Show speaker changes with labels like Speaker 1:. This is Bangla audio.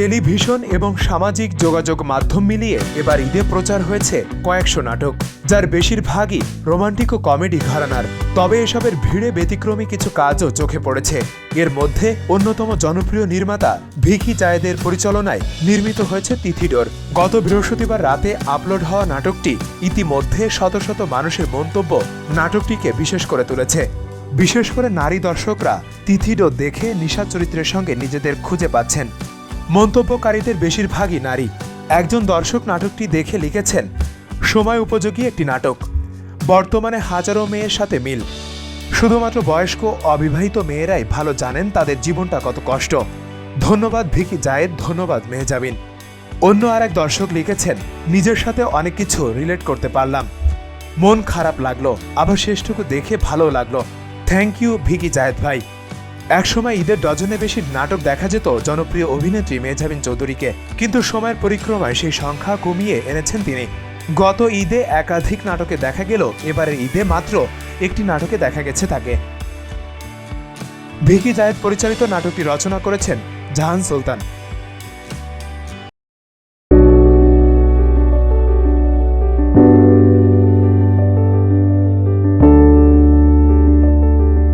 Speaker 1: টেলিভিশন এবং সামাজিক যোগাযোগ মাধ্যম মিলিয়ে এবার ঈদে প্রচার হয়েছে কয়েকশো নাটক, যার বেশিরভাগই রোমান্টিক ও কমেডি ঘরানার তবে এসবের ভিড়ে ব্যতিক্রমী কিছু কাজও চোখে পড়েছে। এর মধ্যে অন্যতম জনপ্রিয় নির্মাতা ভিকি জায়েদের পরিচালনায় নির্মিত হয়েছে তিথিডোর গত বৃহস্পতিবার রাতে আপলোড হওয়া নাটকটি ইতিমধ্যে শত শত মানুষের মন্তব্য নাটকটিকে বিশেষ করে তুলেছে। বিশেষ করে নারী দর্শকরা তিথিডো দেখে নিশা চরিত্রের সঙ্গে নিজেদের খুঁজে পাচ্ছেন। মন্তব্যকারীদের বেশিরভাগই নারী। একজন দর্শক নাটকটি দেখে লিখেছেন, সময় উপযোগী একটি নাটক। বর্তমানে হাজারো মেয়ের সাথে মিল। শুধুমাত্র বয়স্ক অবিবাহিত মেয়েরাই ভালো জানেন তাদের জীবনটা কত কষ্ট। ধন্যবাদ ভিকি জায়েদ, ধন্যবাদ মেহজাবিন। অন্য আর এক দর্শক লিখেছেন, নিজের সাথে অনেক কিছু রিলেট করতে পারলাম। মন খারাপ লাগল, আবার শেষটুকু দেখে ভালো লাগল। থ্যাংক ইউ ভিকি জায়েদ ভাই। একসময় ঈদের ডজনে বেশি নাটক দেখা যেত জনপ্রিয় অভিনেত্রী মেঝাবিন চৌধুরীকে। কিন্তু সময়ের পরিক্রমায় সেই সংখ্যা কমিয়ে এনেছেন তিনি। গত ঈদে একাধিক নাটকে দেখা গেল, এবারের ঈদে মাত্র একটি নাটকে দেখা গেছে তাকে। ভিকি জায়েদ পরিচালিত নাটকটি রচনা করেছেন জাহান সুলতান।